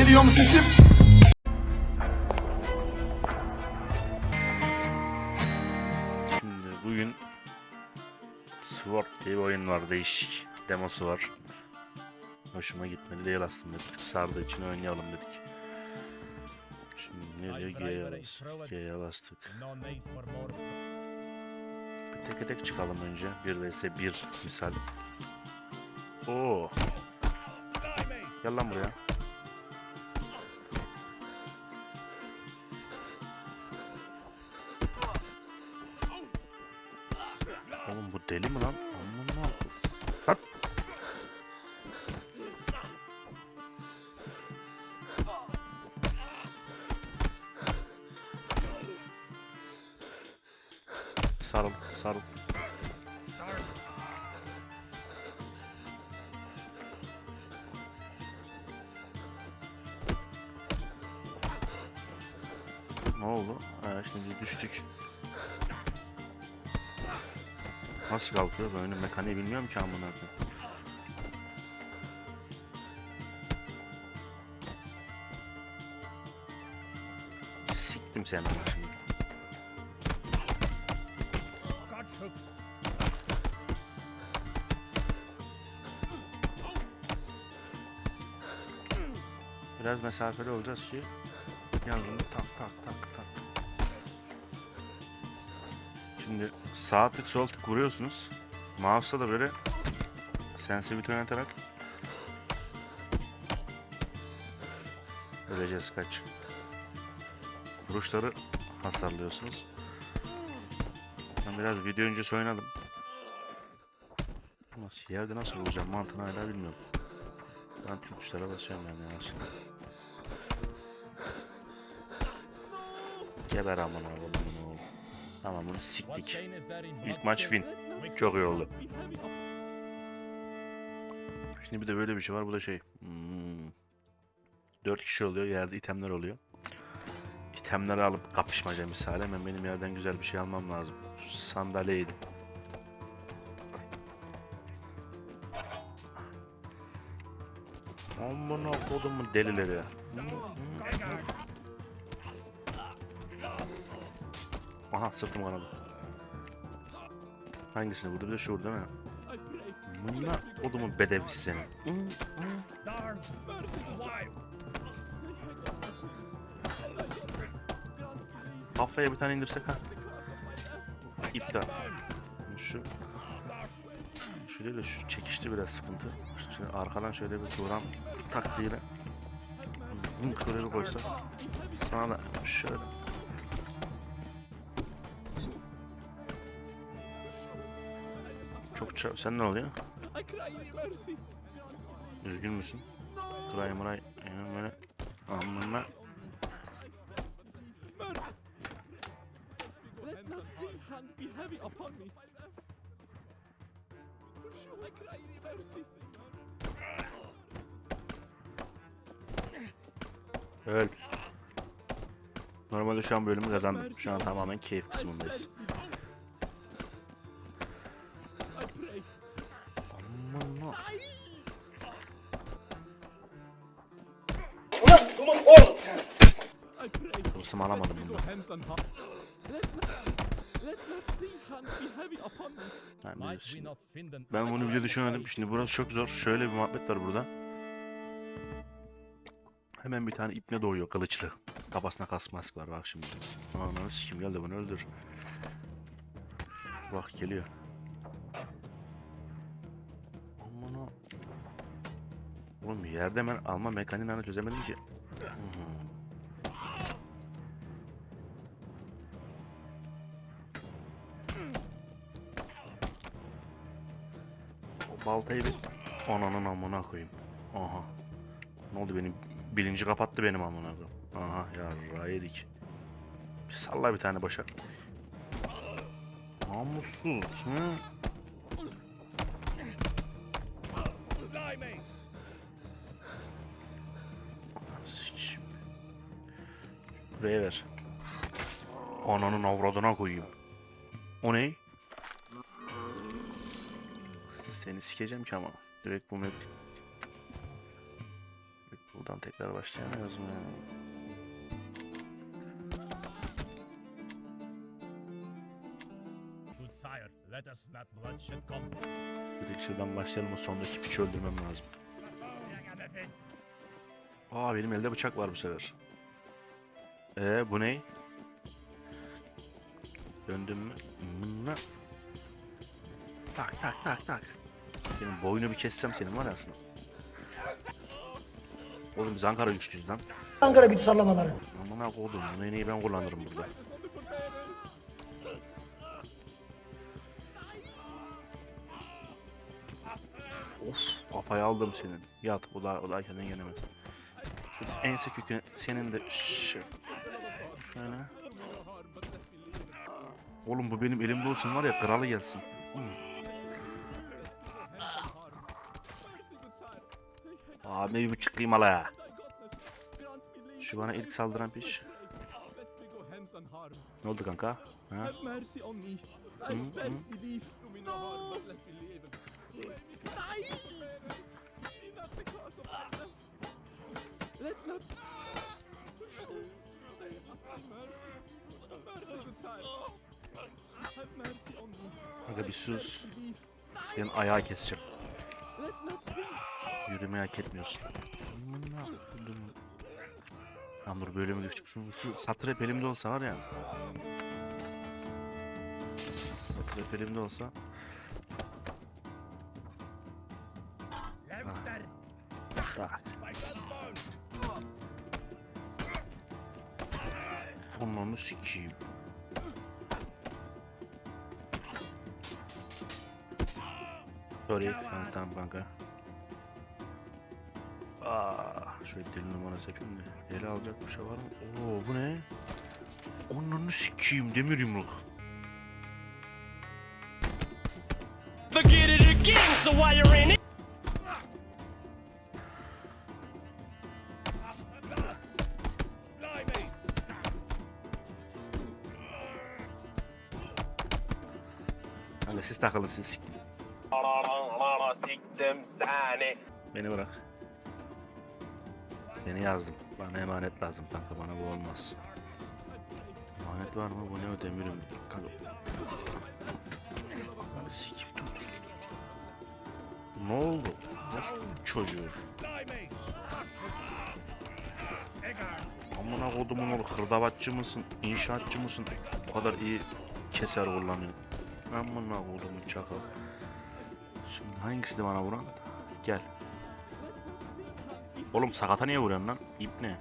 Geliyor mu sesim? Şimdi bugün Sword diye bir oyun var değişik. Demosu var. Hoşuma gitmedi değil aslında. Bir tık sardığı için oynayalım dedik. Şimdi ne diyor? G'ye bastık. G'ye bastık. Bir tek tek çıkalım önce. 1 vs 1 misal. Oo. Gel lan buraya. Oğlum bu deli mi lan? Aman? Lan! Sarıl, sarıl. Ne oldu? Ha, şimdi düştük. Nasıl kalkıyor? Ben oyunun mekaniği bilmiyorum ki amına koyayım. Siktim seni ama şimdi. Biraz mesafeli olacağız ki yanında tak tak tak tak. Şimdi sağ tık sol tık vuruyorsunuz. Mouse'da da böyle sensitivity oynatarak Öleceğiz kaç. Vuruşları hasarlıyorsunuz. Ben biraz video öncesi oynadım. Nasıl yerde nasıl vuracağım mantığını hala bilmiyorum. Ben tuşlara basıyorum yani yanlışlıkla. Geber aman oğlum. Tamam bunu siktik. İlk maç win. Çok iyi oldu. Şimdi bir de böyle bir şey var. Bu da şey. Hmm, 4 kişi oluyor. Yerde itemler oluyor. İtemleri alıp kapışmaca misali. Hemen benim yerden güzel bir şey almam lazım. Sandalyeydi. Amına kodumun delileri Aha sırtım kanadı. Hangisini vurdu? Bir de şu değil mi? Bununla odumun bedevisi senin. Kafaya bir tane indirsek ha. İptal. Şu de şu çekişti biraz sıkıntı. Şimdi arkadan şöyle bir tuğram taktiğiyle şöyle bir koysa sana da şöyle çok ça- sen ne oluyor? Üzgün müsün? Tray mıray yani böyle amına Let not thy hand be heavy upon me. Pursue, I cry thee mercy. Öl. Normalde şu an bölümü kazandım. Şu an tamamen keyif kısmındayız. Yani find an Ben bunu of düşünmedim. Şimdi burası çok zor. Şöyle bir muhabbet var burada. Hemen bir tane ipne doğuyor kılıçlı. Kafasına kas mask var bak şimdi. Ananı sikim gel de bunu öldür. Bak geliyor. Aman o. Oğlum yerde ben alma mekaniğini hala çözemedim ki. Baltayı bir ananın amına koyayım. Aha. Ne oldu benim bilinci kapattı benim amına koyayım. Aha ya yedik. Bir salla bir tane boşa. Namussuz. Hı? Buraya ver. Ananın avradına koyayım. O ne? Seni sikeceğim ki ama. Direkt bu map. Direkt Buradan tekrar başlayamıyoruz mu? ya? Good sire, let us not bloodshed come. Direkt şuradan başlayalım o sondaki piçi öldürmem lazım. Aa benim elde bıçak var bu sefer. Ee bu ne? Döndüm mü? Mına. Tak tak tak tak. Senin boynu bir kessem senin var ya aslında. Oğlum biz Ankara güçlüyüz lan. Ankara güç sallamaları. Amına koydum. Bunu en iyi ben kullanırım burada. Of kafayı aldım senin. Yat o da kendini yenemez. Şöyle ense köküne senin de şu. Oğlum bu benim elimde olsun var ya kralı gelsin. Hmm. Abi bir buçuk kıymalı. Şu bana ilk saldıran piç. Ne oldu kanka? Ha? Hmm, hmm. on me. Kanka bir sus. Senin ayağı keseceğim. Yürümeyi hak etmiyorsun. Dur böyle mi düştük? Şu, şu satır hep elimde olsa var ya. Satır hep elimde olsa. Tak. my gunstone. Onlarını sikeyim. Sorry. Tamam kanka. Aa, şöyle deli numarası yapayım da. Deli alacak bir şey var mı? Oo bu ne? Onlarını sikeyim demir yumruk. Forget it again, so while you're in it. Blimey! Kanka siz takılın siz siktim. Beni bırak. Seni yazdım. Bana emanet lazım kanka bana bu olmaz. Emanet var mı? Bu ne o demirim. Sikip dur. Ne oldu? Nasıl çocuğu? Amına kodumun oğlu hırdavatçı mısın? İnşaatçı mısın? Bu kadar iyi keser kullanıyor. Amına kodumun çakal. Şimdi hangisi de bana vuran? Gel. Oğlum sakata niye vuruyorsun lan? İp ne?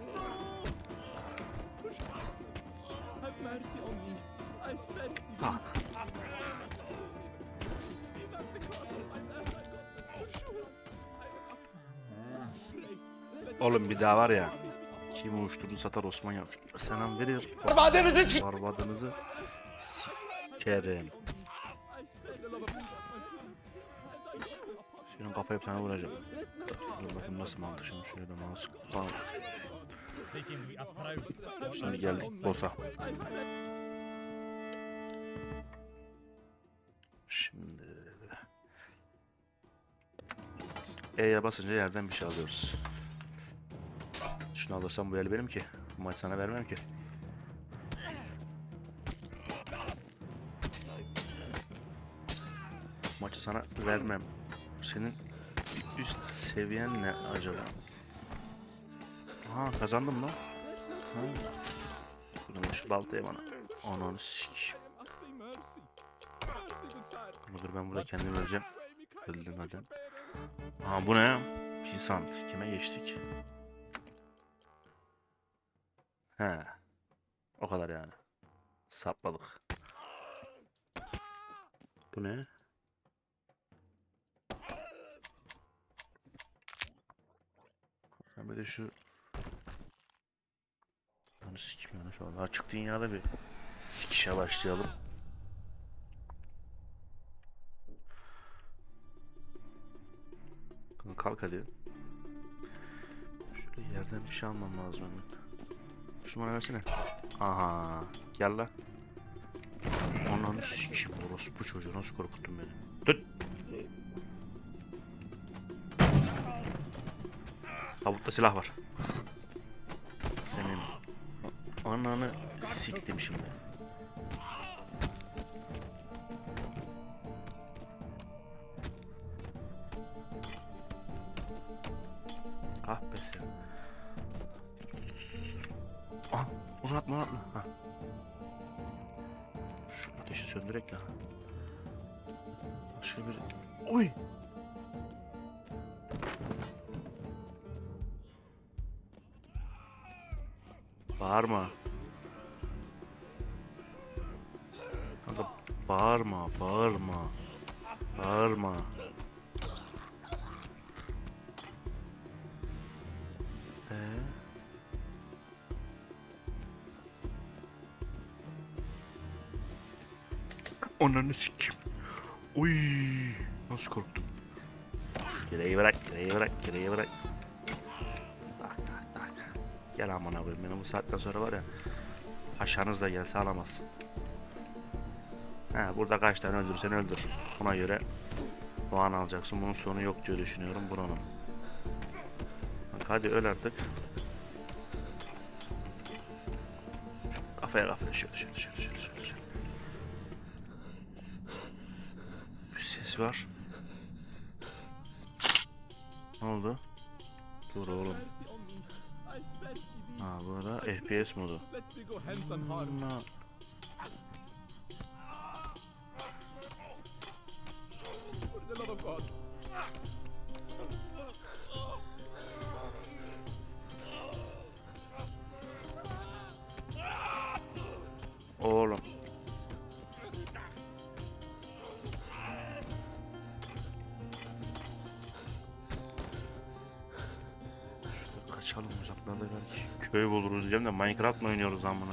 Ah. Oğlum bir daha var ya. Kim uyuşturucu satar Osman ya. Selam s- Barbadınızı sikerim. Kafaya bir tane vuracağım. Dur bakayım nasıl mantık şimdi şöyle de mouse. Tamam. Şimdi geldik boss'a. Şimdi E'ye basınca yerden bir şey alıyoruz. Şunu alırsam bu el benim ki. Bu maç sana vermem ki. Maçı sana vermem. Senin üst seviyen ne acaba? Aha kazandım lan. Ha. Dur şu baltayı bana. Ananı sik. Dur ben burada kendimi öleceğim. Öldüm hadi. Aha bu ne? Pisant. Kime geçtik? He. O kadar yani. Sapladık. Bu ne? Bir de şu Onu sikim şu an. Açık dünyada bir sikişe başlayalım. Kalk hadi. Şöyle yerden bir şey almam lazım hemen. Şunu bana versene. Aha. Gel lan. Ananı sikim orospu çocuğu nasıl korkuttun beni. Tut. Tabutta silah var. Senin ananı siktim şimdi. Kahpesi. Ah, onu atma onu atma. Ha. Şu ateşi söndürek la. Başka bir... Oy! Bağırma. Kanka bağırma, bağırma. Bağırma. Ee? Onları sikeyim. Uy, nasıl korktum. Gereği bırak, gereği bırak, gereği bırak. Gel amına koyayım beni bu saatten sonra var ya. Haşanız da gelse alamaz. He burada kaç tane öldürsen öldür. Buna göre puan alacaksın. Bunun sonu yok diye düşünüyorum buranın. Bak hadi öl artık. Kafaya kafaya şöyle şöyle şöyle şöyle şöyle. şöyle. Bir ses var. Ne oldu? Dur oğlum. Ha burada FPS modu. Ana. For the love of God. Kaçalım uzaklarda belki. Köy buluruz diyeceğim de Minecraft mı oynuyoruz lan buna?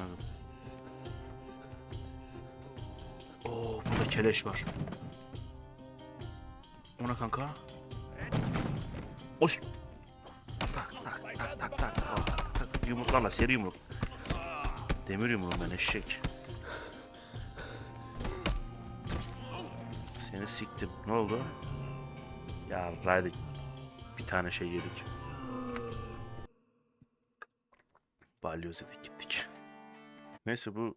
Oo burada keleş var. O ne kanka? Oş. Tak tak tak tak tak. Oh, tak. Yumruklarla seri yumruk. Demir yumruğum ben eşek. Seni siktim. Ne oldu? Ya raydık. Bir tane şey yedik. Balyoz yedik gittik. Neyse bu